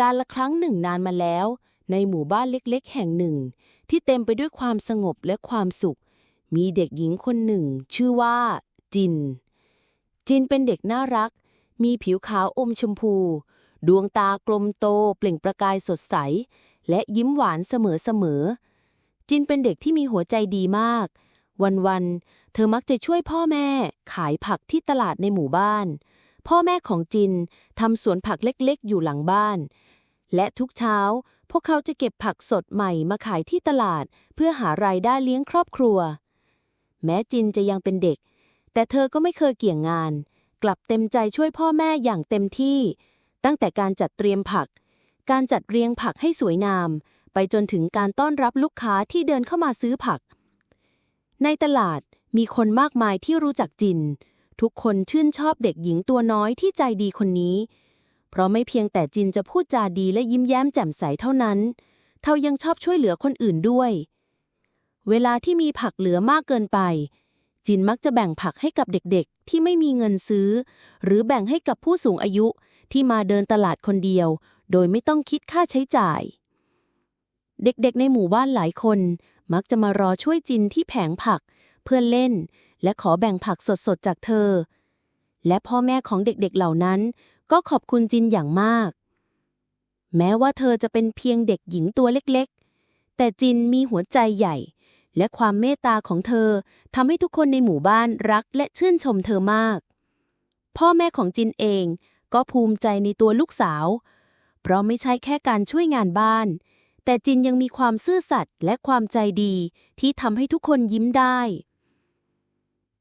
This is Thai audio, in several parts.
การละครั้งหนึ่งนานมาแล้ว ในหมู่บ้านเล็กๆ แห่งหนึ่ง ที่เต็มไปด้วยความสงบและความสุข มีเด็กหญิงคนหนึ่ง ชื่อว่า จิน จินเป็นเด็กน่ารัก มีผิวขาวอมชมพู ดวงตากลมโตเปล่งประกายสดใส และยิ้มหวานเสมอๆจินเป็นเด็กที่มีหัวใจดีมาก วันๆเธอมักจะช่วยพ่อแม่ ขายผักที่ตลาดในหมู่บ้าน พ่อแม่ของจินทำสวนผักเล็กๆ อยู่หลังบ้าน และทุกเช้า พวกเขาจะเก็บผักสดใหม่มาขายที่ตลาด เพื่อหารายได้เลี้ยงครอบครัว แม้จินจะยังเป็นเด็ก แต่เธอก็ไม่เคยเกี่ยงงาน กลับเต็มใจช่วยพ่อแม่อย่างเต็มที่ ตั้งแต่การจัดเตรียมผัก การจัดเรียงผักให้สวยงาม ไปจนถึงการต้อนรับลูกค้าที่เดินเข้ามาซื้อผัก ในตลาดมีคนมากมายที่รู้จักจิน ทุกคนชื่นชอบเด็กหญิงตัวน้อยที่ใจดีคนนี้ เพราะไม่เพียงแต่จินจะพูดจาดีและยิ้มแย้มแจ่มใสเท่านั้น เธอยังชอบช่วยเหลือคนอื่นด้วย เวลาที่มีผักเหลือมากเกินไป จินมักจะแบ่งผักให้กับเด็กๆ ที่ไม่มีเงินซื้อ หรือแบ่งให้กับผู้สูงอายุที่มาเดินตลาดคนเดียว โดยไม่ต้องคิดค่าใช้จ่าย เด็กๆ ในหมู่บ้านหลายคน มักจะมารอช่วยจินที่แผงผักเพื่อเล่น และขอแบ่งผักสดๆจากเธอ และพ่อแม่ของเด็กๆเหล่านั้น ก็ขอบคุณจินอย่างมาก แม้ว่าเธอจะเป็นเพียงเด็กหญิงตัวเล็กๆ แต่จินมีหัวใจใหญ่ และความเมตตาของเธอทำให้ทุกคนในหมู่บ้านรักและชื่นชมเธอมาก พ่อแม่ของจินเองก็ภูมิใจในตัวลูกสาว เพราะไม่ใช่แค่การช่วยงานบ้าน แต่จินยังมีความซื่อสัตย์และความใจดีที่ทำให้ทุกคนยิ้มได้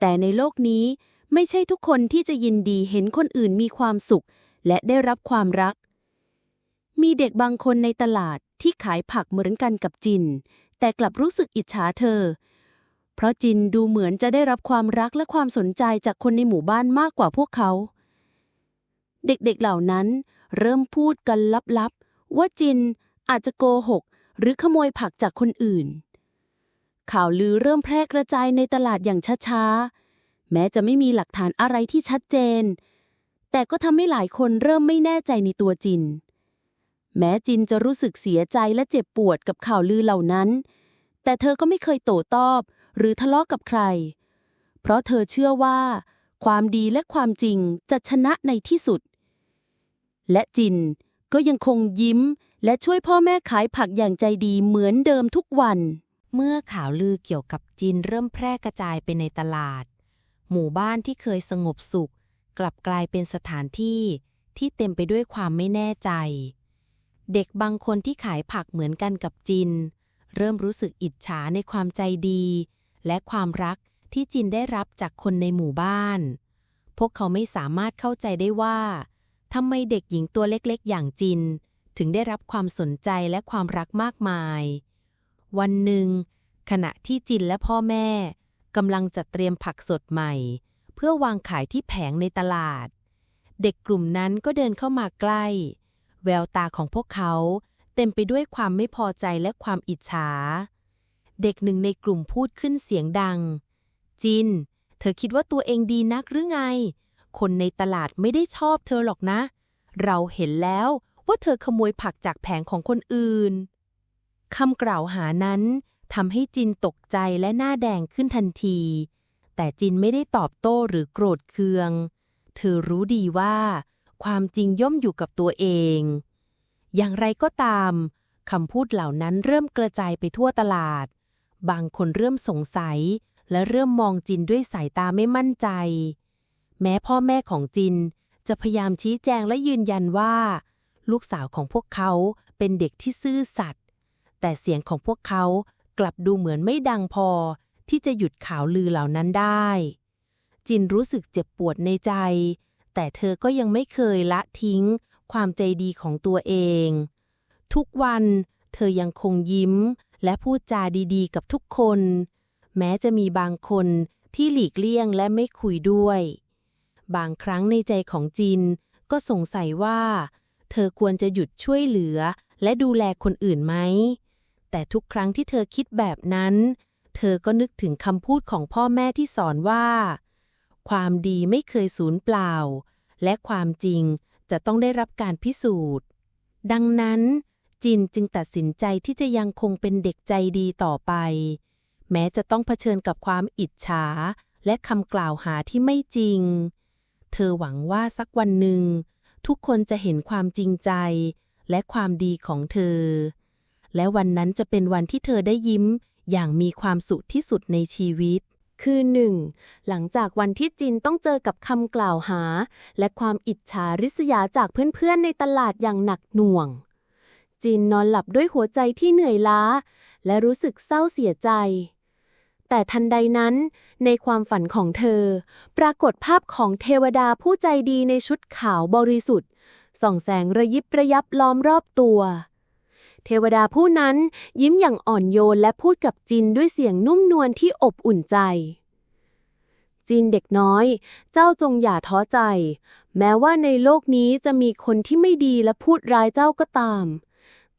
แต่ในโลกนี้ไม่ใช่ทุกคนที่จะยินดีเห็นคนอื่นมีความสุข และได้รับความรัก มีเด็กบางคนในตลาดที่ขายผักเหมือนกันกับจิน แต่กลับรู้สึกอิจฉาเธอ เพราะจินดูเหมือนจะได้รับความรักและความสนใจจากคนในหมู่บ้านมากกว่าพวกเขา เด็กๆเหล่านั้นเริ่มพูดกันลับๆ ว่าจินอาจจะโกหก หรือขโมยผักจากคนอื่น ข่าวลือเริ่มแพร่กระจายในตลาดอย่างช้าๆ แม้จะไม่มีหลักฐานอะไรที่ชัดเจน แต่ก็ทำให้หลายคนเริ่มไม่แน่ใจในตัวจิน แม้จินจะรู้สึกเสียใจและเจ็บปวดกับข่าวลือเหล่านั้น แต่เธอก็ไม่เคยโต้ตอบ หรือทะเลาะกับใคร เพราะเธอเชื่อว่า ความดีและความจริงจะชนะในที่สุด และจินก็ยังคงยิ้มและช่วยพ่อแม่ขายผักอย่างใจดีเหมือนเดิมทุกวัน เมื่อข่าวลือเกี่ยวกับจีนเริ่มแพร่กระจายไปในตลาด หมู่บ้านที่เคยสงบสุข กลับกลายเป็นสถานที่ที่เต็มไปด้วยความไม่แน่ใจ เด็กบางคนที่ขายผักเหมือนกันกับจิน เริ่มรู้สึกอิจฉาในความใจดี และความรักที่จินได้รับจากคนในหมู่บ้าน พวกเขาไม่สามารถเข้าใจได้ว่าทำไมเด็กหญิงตัวเล็กๆ อย่างจิน ถึงได้รับความสนใจและความรักมากมาย วันหนึ่ง ขณะที่จินและพ่อแม่กำลังจัดเตรียมผักสดใหม่ เพื่อวางขายที่แผงในตลาด เด็กกลุ่มนั้นก็เดินเข้ามาใกล้ แววตาของพวกเขาเต็มไปด้วยความไม่พอใจและความอิจฉา เด็กหนึ่งในกลุ่มพูดขึ้นเสียงดัง จิน เธอคิดว่าตัวเองดีนักหรือไง คนในตลาดไม่ได้ชอบเธอหรอกนะ เราเห็นแล้วว่าเธอขโมยผักจากแผงของคนอื่น คำกล่าวหานั้นทำให้จินตกใจและหน้าแดงขึ้นทันที แต่จินไม่ได้ตอบโต้หรือโกรธเคือง เธอรู้ดีว่า ความจริงย่อมอยู่กับตัวเอง อย่างไรก็ตามคำพูดเหล่านั้นเริ่มกระจายไปทั่วตลาด บางคนเริ่มสงสัย และเริ่มมองจินด้วยสายตาไม่มั่นใจ แม้พ่อแม่ของจินจะพยายามชี้แจงและยืนยันว่า ลูกสาวของพวกเขาเป็นเด็กที่ซื่อสัตย์ แต่เสียงของพวกเขากลับดูเหมือนไม่ดังพอ ที่จะหยุดข่าวลือเหล่านั้นได้ จินรู้สึกเจ็บปวดในใจ แต่เธอก็ยังไม่เคยละทิ้ง ความใจดีของตัวเอง ทุกวันเธอยังคงยิ้มและพูดจาดีๆ กับทุกคน แม้จะมีบางคนที่หลีกเลี่ยงและไม่คุยด้วย บางครั้งในใจของจินก็สงสัยว่า เธอควรจะหยุดช่วยเหลือและดูแลคนอื่นไหม แต่ทุกครั้งที่เธอคิดแบบนั้น เธอก็นึกถึงคำพูดของพ่อแม่ที่สอนว่า ความดีไม่เคยสูญเปล่า และความจริงจะต้องได้รับการพิสูจน์ ดังนั้น จินจึงตัดสินใจที่จะยังคงเป็นเด็กใจดีต่อไป แม้จะต้องเผชิญกับความอิจฉา และคำกล่าวหาที่ไม่จริง เธอหวังว่าสักวันหนึ่ง ทุกคนจะเห็นความจริงใจ และความดีของเธอ และวันนั้นจะเป็นวันที่เธอได้ยิ้ม อย่างมีความสุขที่สุดในชีวิต คือหนึ่งหลังจากวันที่จินต้องเจอกับคำกล่าวหา และความอิจฉาริษยาจากเพื่อนๆในตลาดอย่างหนักหน่วง จินนอนหลับด้วยหัวใจที่เหนื่อยล้า และรู้สึกเศร้าเสียใจ แต่ทันใดนั้น ในความฝันของเธอ ปรากฏภาพของเทวดาผู้ใจดีในชุดขาวบริสุทธิ์ส่องแสงระยิบระยับล้อมรอบตัว เทวดาผู้นั้นยิ้มอย่างอ่อนโยนและพูดกับจินด้วยเสียงนุ่มนวลที่อบอุ่นใจ จินเด็กน้อย เจ้าจงอย่าท้อใจ แม้ว่าในโลกนี้จะมีคนที่ไม่ดีและพูดร้ายเจ้าก็ตาม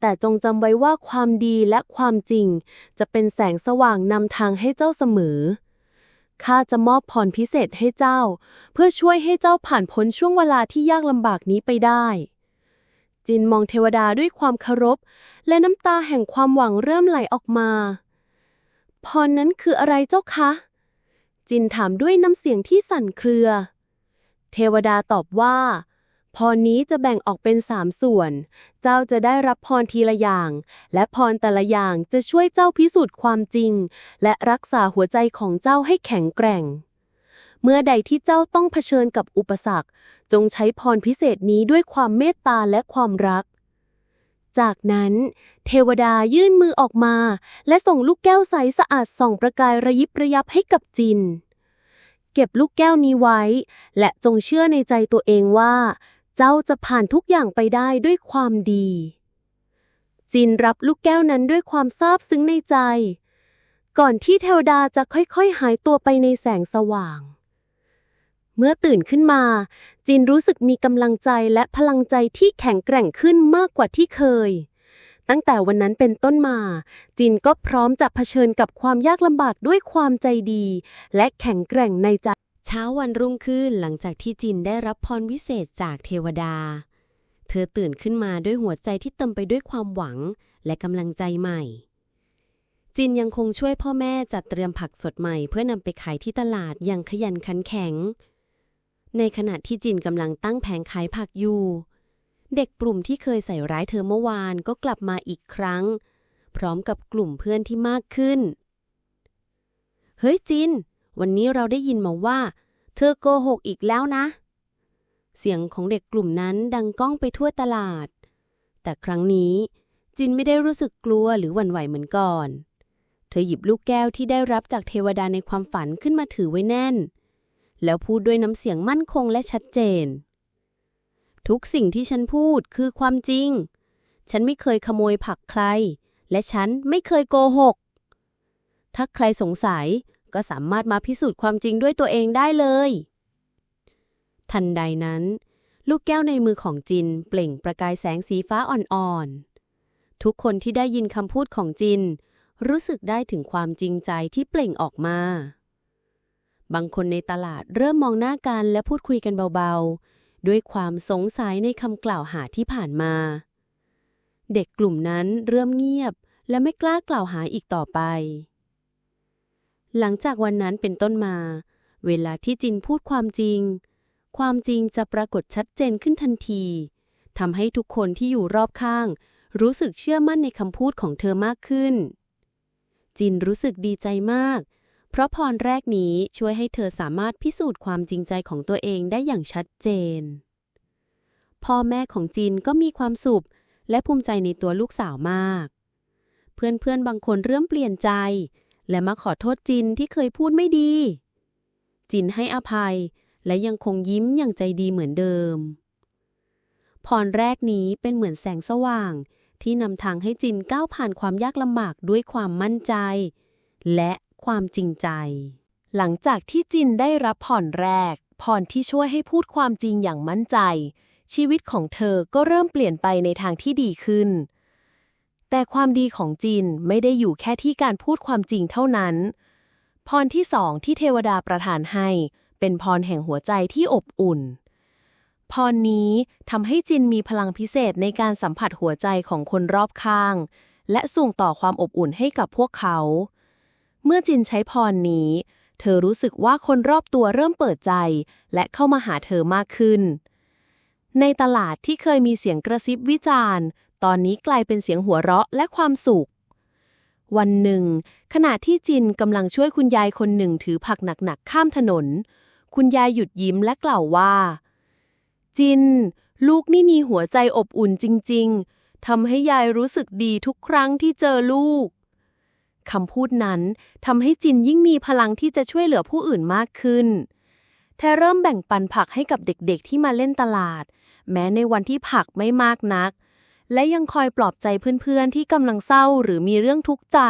แต่จงจำไว้ว่าความดีและความจริง จะเป็นแสงสว่างนำทางให้เจ้าเสมอข้าจะมอบพรพิเศษให้เจ้า เพื่อช่วยให้เจ้าผ่านพ้นช่วงเวลาที่ยากลำบากนี้ไปได้ จินมองเทวดาด้วยความเคารพ และน้ำตาแห่งความหวังเริ่มไหลออกมา พรนั้นคืออะไรเจ้าคะ จินถามด้วยน้ำเสียงที่สั่นเครือ เทวดาตอบว่า พรนี้จะแบ่งออกเป็นสามส่วน เจ้าจะได้รับพรทีละอย่าง และพรแต่ละอย่างจะช่วยเจ้าพิสูจน์ความจริง และรักษาหัวใจของเจ้าให้แข็งแกร่ง เมื่อใดที่เจ้าต้องเผชิญกับอุปสรรค จงใช้พรพิเศษนี้ด้วยความเมตตาและความรัก จากนั้น เทวดายื่นมือออกมา และส่งลูกแก้วใสสะอาดส่องประกายระยิบระยับให้กับจิน เก็บลูกแก้วนี้ไว้ และจงเชื่อในใจตัวเองว่า เจ้าจะผ่านทุกอย่างไปได้ด้วยความดี จินรับลูกแก้วนั้นด้วยความซาบซึ้งในใจก่อนที่เทวดาจะค่อยๆ หายตัวไปในแสงสว่าง เมื่อตื่นขึ้นมา จินรู้สึกมีกำลังใจและพลังใจที่แข็งแกร่งขึ้นมากกว่าที่เคย ตั้งแต่วันนั้นเป็นต้นมา จินก็พร้อมจะเผชิญกับความยากลำบากด้วยความใจดี และแข็งแกร่งในใจเช้าวันรุ่งขึ้นหลังจากที่จินได้รับพรวิเศษจากเทวดา เธอตื่นขึ้นมาด้วยหัวใจที่เต็มไปด้วยความหวังและกำลังใจใหม่ จินยังคงช่วยพ่อแม่จัดเตรียมผักสดใหม่ เพื่อนำไปขายที่ตลาดอย่างขยันขันแข็ง ในขณะที่จินกำลังตั้งแผงขายผักอยู่ เด็กกลุ่มที่เคยใส่ร้ายเธอเมื่อวานก็กลับมาอีกครั้ง พร้อมกับกลุ่มเพื่อนที่มากขึ้น เฮ้ยจิน วันนี้เราได้ยินมาว่า เธอโกหกอีกแล้วนะ เสียงของเด็กกลุ่มนั้นดังก้องไปทั่วตลาด แต่ครั้งนี้จินไม่ได้รู้สึกกลัวหรือหวั่นไหวเหมือนก่อน เธอหยิบลูกแก้วที่ได้รับจากเทวดาในความฝันขึ้นมาถือไว้แน่น แล้วพูดด้วยน้ำเสียงมั่นคงและชัดเจน ทุกสิ่งที่ฉันพูดคือความจริง ฉันไม่เคยขโมยผักใคร และฉันไม่เคยโกหก ถ้าใครสงสัยก็สามารถมาพิสูจน์ความจริงด้วยตัวเองได้เลย ทันใดนั้น ลูกแก้วในมือของจินเปล่งประกายแสงสีฟ้าอ่อนๆ ทุกคนที่ได้ยินคำพูดของจิน รู้สึกได้ถึงความจริงใจที่เปล่งออกมา บางคนในตลาดเริ่มมองหน้ากันและพูดคุยกันเบาๆ ด้วยความสงสัยในคำกล่าวหาที่ผ่านมา เด็กกลุ่มนั้นเริ่มเงียบ และไม่กล้ากล่าวหาอีกต่อไป หลังจากวันนั้นเป็นต้นมา เวลาที่จินพูดความจริง ความจริงจะปรากฏชัดเจนขึ้นทันทีทำให้ทุกคนที่อยู่รอบข้าง รู้สึกเชื่อมั่นในคำพูดของเธอมากขึ้น จินรู้สึกดีใจมาก เพราะพรแรกนี้ช่วยให้เธอสามารถพิสูจน์ความจริงใจของตัวเองได้อย่างชัดเจน พ่อแม่ของจินก็มีความสุข และภูมิใจในตัวลูกสาวมาก เพื่อนๆบางคนเริ่มเปลี่ยนใจ และมาขอโทษจินที่เคยพูดไม่ดี จินให้อภัย และยังคงยิ้มอย่างใจดีเหมือนเดิม พรแรกนี้เป็นเหมือนแสงสว่าง ที่นำทางให้จินก้าวผ่านความยากลำบากด้วยความมั่นใจ และ ความจริงใจ หลังจากที่จินได้รับพรแรกพรที่ช่วยให้พูดความจริงอย่างมั่นใจ ชีวิตของเธอก็เริ่มเปลี่ยนไปในทางที่ดีขึ้น แต่ความดีของจินไม่ได้อยู่แค่ที่การพูดความจริงเท่านั้น พรที่สองที่เทวดาประทานให้ เป็นพรแห่งหัวใจที่อบอุ่นพรนี้ทำให้จินมีพลังพิเศษในการสัมผัสหัวใจของคนรอบข้าง และส่งต่อความอบอุ่นให้กับพวกเขา เมื่อจินใช้พรนี้ เธอรู้สึกว่าคนรอบตัวเริ่มเปิดใจ และเข้ามาหาเธอมากขึ้น ในตลาดที่เคยมีเสียงกระซิบวิจารณ์ ตอนนี้กลายเป็นเสียงหัวเราะและความสุข วันหนึ่ง ขณะที่จินกำลังช่วยคุณยายคนหนึ่งถือผักหนักๆข้ามถนน คุณยายหยุดยิ้มและกล่าวว่า จิน ลูกนี่มีหัวใจอบอุ่นจริง ๆทำให้ยายรู้สึกดีทุกครั้งที่เจอลูก คำพูดนั้นทำให้จินยิ่งมีพลังที่จะช่วยเหลือผู้อื่นมากขึ้นเธอเริ่มแบ่งปันผักให้กับเด็กๆที่มาเล่นตลาด แม้ในวันที่ผักไม่มากนัก และยังคอยปลอบใจเพื่อนๆที่กำลังเศร้าหรือมีเรื่องทุกข์ใจ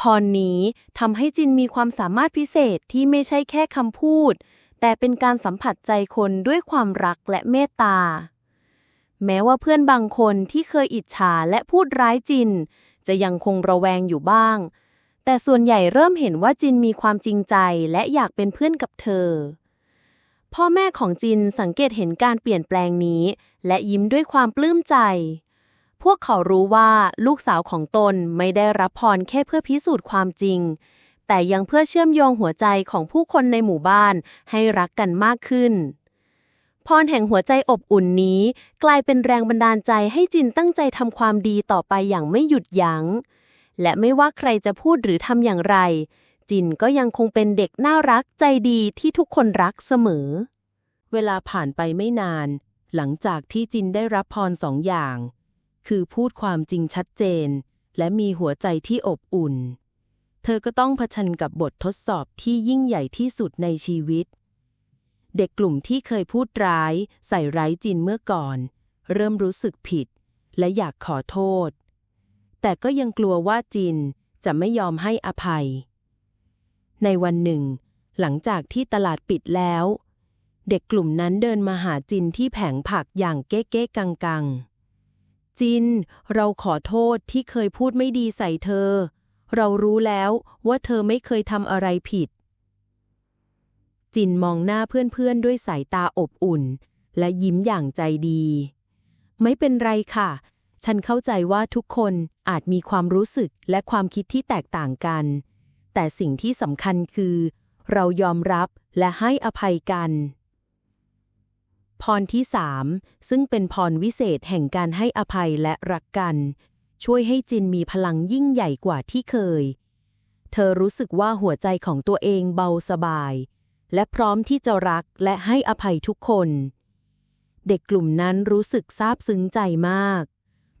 พรนี้ทำให้จินมีความสามารถพิเศษที่ไม่ใช่แค่คำพูด แต่เป็นการสัมผัสใจคนด้วยความรักและเมตตา แม้ว่าเพื่อนบางคนที่เคยอิจฉาและพูดร้ายจิน จะยังคงระแวงอยู่บ้าง แต่ส่วนใหญ่เริ่มเห็นว่าจินมีความจริงใจและอยากเป็นเพื่อนกับเธอ พ่อแม่ของจินสังเกตเห็นการเปลี่ยนแปลงนี้ และยิ้มด้วยความปลื้มใจ พวกเขารู้ว่าลูกสาวของตนไม่ได้รับพรแค่เพื่อพิสูจน์ความจริง แต่ยังเพื่อเชื่อมโยงหัวใจของผู้คนในหมู่บ้านให้รักกันมากขึ้น พรแห่งหัวใจอบอุ่นนี้ กลายเป็นแรงบันดาลใจให้จินตั้งใจทำความดีต่อไปอย่างไม่หยุดยัง้ง และไม่ว่าใครจะพูดหรือทำอย่างไร จินก็ยังคงเป็นเด็กน่ารักใจดีที่ทุกคนรักเสมอ เวลาผ่านไปไม่นาน หลังจากที่จินได้รับพรสองอย่าง คือพูดความจริงชัดเจน และมีหัวใจที่อบอุ่น เธอก็ต้องเผชิญกับบททดสอบที่ยิ่งใหญ่ที่สุดในชีวิต เด็กกลุ่มที่เคยพูดร้าย ใส่ร้ายจินเมื่อก่อน เริ่มรู้สึกผิด และอยากขอโทษ แต่ก็ยังกลัวว่าจินจะไม่ยอมให้อภัย ในวันหนึ่ง หลังจากที่ตลาดปิดแล้ว เด็กกลุ่มนั้นเดินมาหาจินที่แผงผักอย่างเก๊ๆกังๆจิน เราขอโทษที่เคยพูดไม่ดีใส่เธอ เรารู้แล้วว่าเธอไม่เคยทำอะไรผิด จินมองหน้าเพื่อนๆด้วยสายตาอบอุ่น และยิ้มอย่างใจดี ไม่เป็นไรค่ะ ฉันเข้าใจว่าทุกคนอาจมีความรู้สึกและความคิดที่แตกต่างกัน แต่สิ่งที่สำคัญคือ เรายอมรับและให้อภัยกัน พรที่สามซึ่งเป็นพรวิเศษแห่งการให้อภัยและรักกัน ช่วยให้จินมีพลังยิ่งใหญ่กว่าที่เคย เธอรู้สึกว่าหัวใจของตัวเองเบาสบาย และพร้อมที่จะรักและให้อภัยทุกคน เด็กกลุ่มนั้นรู้สึกซาบซึ้งใจมาก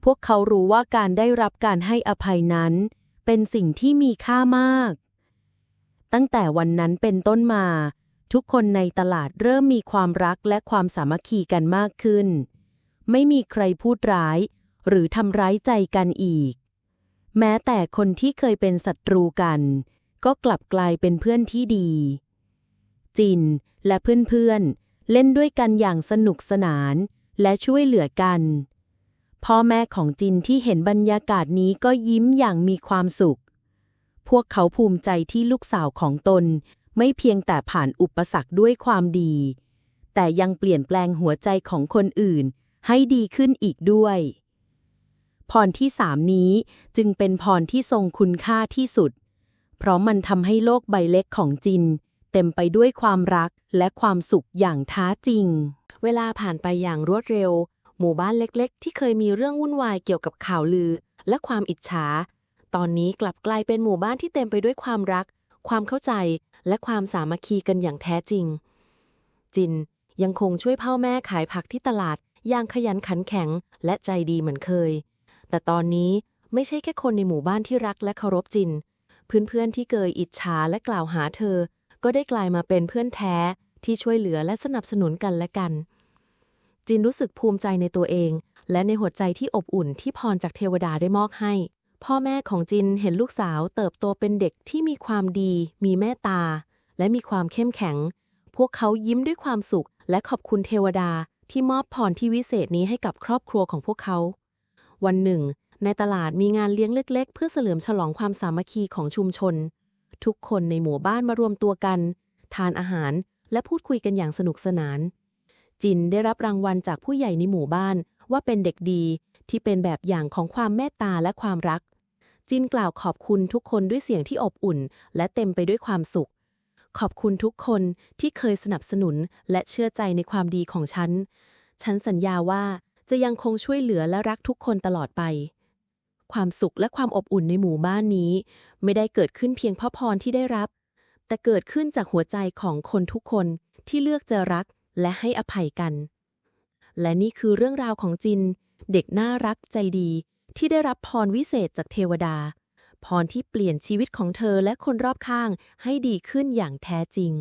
พวกเขารู้ว่าการได้รับการให้อภัยนั้น เป็นสิ่งที่มีค่ามาก ตั้งแต่วันนั้นเป็นต้นมา ทุกคนในตลาดเริ่มมีความรักและความสามัคคีกันมากขึ้น ไม่มีใครพูดร้าย หรือทำร้ายใจกันอีก แม้แต่คนที่เคยเป็นศัตรูกัน ก็กลับกลายเป็นเพื่อนที่ดี จิน และเพื่อนๆ เล่นด้วยกันอย่างสนุกสนาน และช่วยเหลือกัน พ่อแม่ของจินที่เห็นบรรยากาศนี้ก็ยิ้มอย่างมีความสุข พวกเขาภูมิใจที่ลูกสาวของตน ไม่เพียงแต่ผ่านอุปสรรคด้วยความดี แต่ยังเปลี่ยนแปลงหัวใจของคนอื่น ให้ดีขึ้นอีกด้วยพรที่สามนี้จึงเป็นพรที่ทรงคุณค่าที่สุด เพราะมันทำให้โลกใบเล็กของจิน เต็มไปด้วยความรักและความสุขอย่างท้าจริง เวลาผ่านไปอย่างรวดเร็ว หมู่บ้านเล็กๆ ที่เคยมีเรื่องวุ่นวายเกี่ยวกับข่าวลือ และความอิจฉา ตอนนี้กลับกลายเป็นหมู่บ้านที่เต็มไปด้วยความรัก ความเข้าใจ และความสามัคคีกันอย่างแท้จริง จินยังคงช่วยพ่อแม่ขายผักที่ตลาดอย่างขยันขันแข็งและใจดีเหมือนเคย แต่ตอนนี้ไม่ใช่แค่คนในหมู่บ้านที่รักและเคารพจิน เพื่อนๆที่เคยอิจฉาและกล่าวหาเธอ ก็ได้กลายมาเป็นเพื่อนแท้ที่ช่วยเหลือและสนับสนุนกันและกัน จินรู้สึกภูมิใจในตัวเอง และในหัวใจที่อบอุ่นที่พรจากเทวดาได้มอบให้ พ่อแม่ของจินเห็นลูกสาวเติบโตเป็นเด็กที่มีความดี มีเมตตา และมีความเข้มแข็ง พวกเขายิ้มด้วยความสุข และขอบคุณเทวดาที่มอบพรที่วิเศษนี้ให้กับครอบครัวของพวกเขา วันหนึ่ง ในตลาดมีงานเลี้ยงเล็ก ๆ เพื่อเฉลิมฉลองความสามัคคีของชุมชน ทุกคนในหมู่บ้านมารวมตัวกัน ทานอาหารและพูดคุยกันอย่างสนุกสนาน จินได้รับรางวัลจากผู้ใหญ่ในหมู่บ้านว่าเป็นเด็กดีที่เป็นแบบอย่างของความเมตตาและความรัก จินกล่าวขอบคุณทุกคนด้วยเสียงที่อบอุ่น และเต็มไปด้วยความสุข ขอบคุณทุกคนที่เคยสนับสนุนและเชื่อใจในความดีของฉัน ฉันสัญญาว่าจะยังคงช่วยเหลือและรักทุกคนตลอดไป ความสุขและความอบอุ่นในหมู่บ้านนี้ ไม่ได้เกิดขึ้นเพียงเพราะพรที่ได้รับ แต่เกิดขึ้นจากหัวใจของคนทุกคนที่เลือกจะรักและให้อภัยกัน และนี่คือเรื่องราวของจิน เด็กน่ารักใจดี ที่ได้รับพรวิเศษจากเทวดา พรที่เปลี่ยนชีวิตของเธอและคนรอบข้างให้ดีขึ้นอย่างแท้จริง